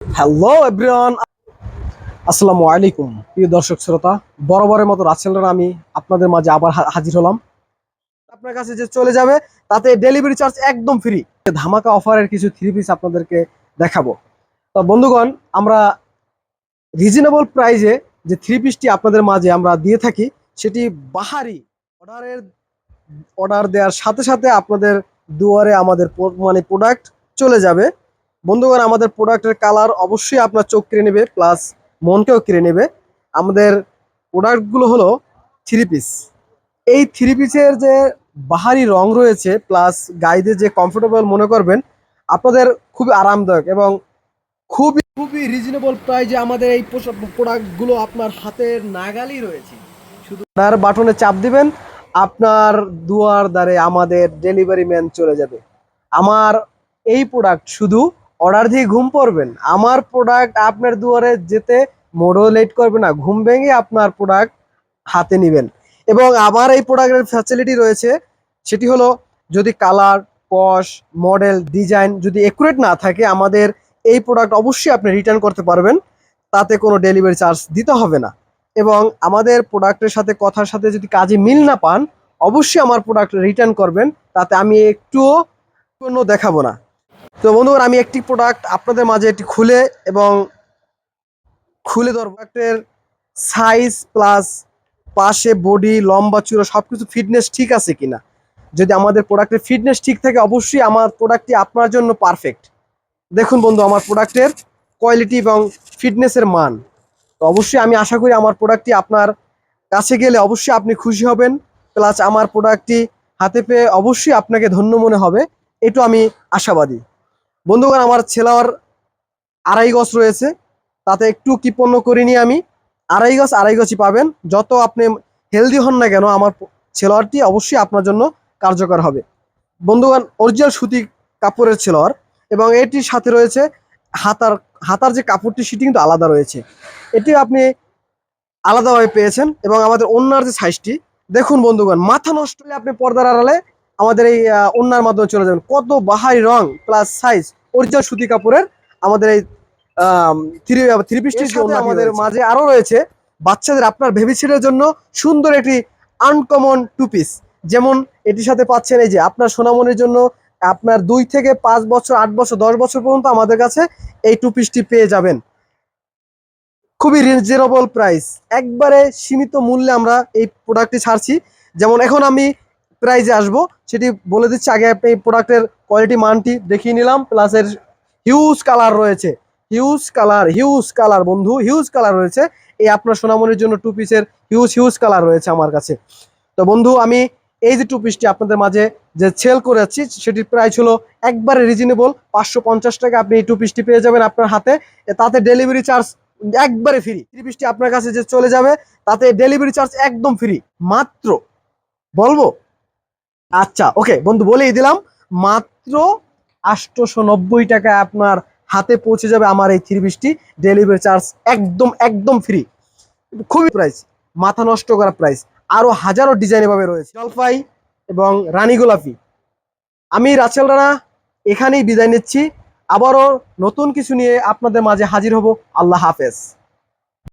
Hello everyone আসসালামু আলাইকুম প্রিয় দর্শক, শ্রোতা, বরাবরের মতো রাসেলরা আমি আপনাদের মাঝে আবার হাজির হলাম। আপনার কাছে যে চলে যাবে, তাতে ডেলিভারি চার্জ একদম ফ্রি ধামাকা অফারের কিছু থ্রি পিস আপনাদেরকে দেখাবো। তো বন্ধুগণ, আমরা রিজনেবল প্রাইজে যে থ্রি পিসটি আপনাদের মাঝে আমরা দিয়ে থাকি, সেটি বাহারি অর্ডারের অর্ডার দেওয়ার সাথে সাথে আপনাদের দুয়ারে আমাদের মানে প্রোডাক্ট চলে যাবে। বন্ধুগণ, আমাদের প্রোডাক্টের কালার অবশ্যই আপনার চোখ কেড়ে নেবে প্লাস মনকেও কেড়ে নেবে। আমাদের প্রোডাক্টগুলো হলো থ্রি পিস এই থ্রি পিসের যে বাহারি রং রয়েছে প্লাস গাইডে যে কমফোর্টেবল মনে করবেন, আপনাদের খুবই আরামদায়ক এবং খুবই খুবই রিজনেবল প্রাইজে আমাদের এই প্রোডাক্টগুলো আপনার হাতের নাগালই রয়েছে। শুধু অর্ডার বাটনে চাপ দিবেন, আপনার দুয়ার দ্বারে আমাদের ডেলিভারি ম্যান চলে যাবে। আমার এই প্রোডাক্ট শুধু অর্ডার দিয়ে ঘুম পড়বেন। আমার প্রোডাক্ট আপনার দুয়ারে যেতে মোড়ও লেট করবে না। ঘুম ভেঙে আপনার প্রোডাক্ট হাতে নেবেন। এবং আমার এই প্রোডাক্টের ফ্যাসিলিটি রয়েছে, সেটি হলো যদি কালার কস মডেল ডিজাইন যদি একুরেট না থাকে, আমাদের এই প্রোডাক্ট অবশ্যই আপনি রিটার্ন করতে পারবেন। তাতে কোনো ডেলিভারি চার্জ দিতে হবে না। এবং আমাদের প্রোডাক্টের সাথে কথার সাথে যদি কাজে মিল না পান, অবশ্যই আমার প্রোডাক্ট রিটার্ন করবেন। তাতে আমি একটুও কোনো দেখাবো না। তো বন্ধুরা আমি একটি প্রোডাক্ট আপনাদের মাঝে একটি খুলে এবং খুলে ধর প্রোডাক্টের সাইজ প্লাস পাশে বডি লম্বা, চূড়া সব কিছু ফিটনেস ঠিক আছে কিনা। যদি আমাদের প্রোডাক্টের ফিটনেস ঠিক থাকে, অবশ্যই আমার প্রোডাক্টটি আপনার জন্য পারফেক্ট দেখুন বন্ধু, আমার প্রোডাক্টের কোয়ালিটি এবং ফিটনেসের মান। তো অবশ্যই আমি আশা করি আমার প্রোডাক্টটি আপনার কাছে গেলে অবশ্যই আপনি খুশি হবেন। প্লাস আমার প্রোডাক্টটি হাতে পেয়ে অবশ্যই আপনাকে ধন্য মনে হবে। এটু আমি আশাবাদী। বন্ধুগণ, আমার ছেলার আড়াই গছ রয়েছে। তাতে একটু কৃপণ্য করিনি আমি। আড়াই গছ আড়াই গছই পাবেন। যত আপনি হেলদি হন না কেন, আমার ছেলোয়ারটি অবশ্যই আপনার জন্য কার্যকর হবে। বন্ধুগণ অরিজিনাল সুতি কাপড়ের ছেলোয়ার এবং এটির সাথে রয়েছে হাতার হাতার যে কাপড়টি, সেটি কিন্তু আলাদা রয়েছে। এটি আপনি আলাদাভাবে পেয়েছেন এবং আমাদের অন্যার যে সাইজটি দেখুন বন্ধুগণ, মাথা নষ্ট হলে আপনি পর্দার আড়ালে আমাদের এই অন্যার মাধ্যমে চলে যাবেন। কত বাহারি রং প্লাস সাইজ অরিজিনাল সুতি কাপড়ের আমাদের এই থ্রি থ্রি পিসটির সাথে আমাদের মাঝে আরও রয়েছে বাচ্চাদের আপনার বেবি ছেলের জন্য সুন্দর একটি আনকমন টু পিস যেমন এটির সাথে পাচ্ছেন এই যে আপনার সোনামনির জন্য আপনার দুই থেকে পাঁচ বছর আট বছর দশ বছর পর্যন্ত আমাদের কাছে এই টু পিসটি পেয়ে যাবেন। খুবই রিজনেবল প্রাইস একবারে সীমিত মূল্যে আমরা এই প্রোডাক্টটি ছাড়ছি। যেমন এখন আমি প্রাইজে আসব সেটি বলে দিচ্ছি আগে আপনি এই প্রোডাক্টের কোয়ালিটি মানটি দেখিয়ে নিলাম প্লাস এর হিউজ কালার রয়েছে। হিউজ কালার হিউজ কালার বন্ধু হিউজ কালার রয়েছে। এই আপনার সোনামনির জন্য টু পিসের হিউজ হিউজ কালার রয়েছে আমার কাছে। তো বন্ধু, আমি এই যে টু পিসটি আপনাদের মাঝে যে সেল করে যাচ্ছি, সেটির প্রাইস হলো একবারে রিজনেবল পাঁচশো পঞ্চাশ টাকা আপনি এই টু পিসটি পেয়ে যাবেন আপনার হাতে। তাতে ডেলিভারি চার্জ একবারে ফ্রি থ্রি পিসটি আপনার কাছে যে চলে যাবে, তাতে ডেলিভারি চার্জ একদম ফ্রি মাত্র, বলব? আচ্ছা ওকে বন্ধু বলেই দিলাম, মাত্র আটশোশো নব্বই টাকা আপনার হাতে পৌঁছে যাবে আমার এই থ্রি পিসটি ডেলিভারি চার্জ একদম একদম ফ্রি খুবই প্রাইস মাথা নষ্ট করা প্রাইস আরও হাজারো ডিজাইন এভাবে রয়েছে। জলপাই এবং রানী গোলাপি। আমি রাচেল রানা, এখানেই বিদায় নিচ্ছি। আবারও নতুন কিছু নিয়ে আপনাদের মাঝে হাজির হব। আল্লাহ হাফেজ।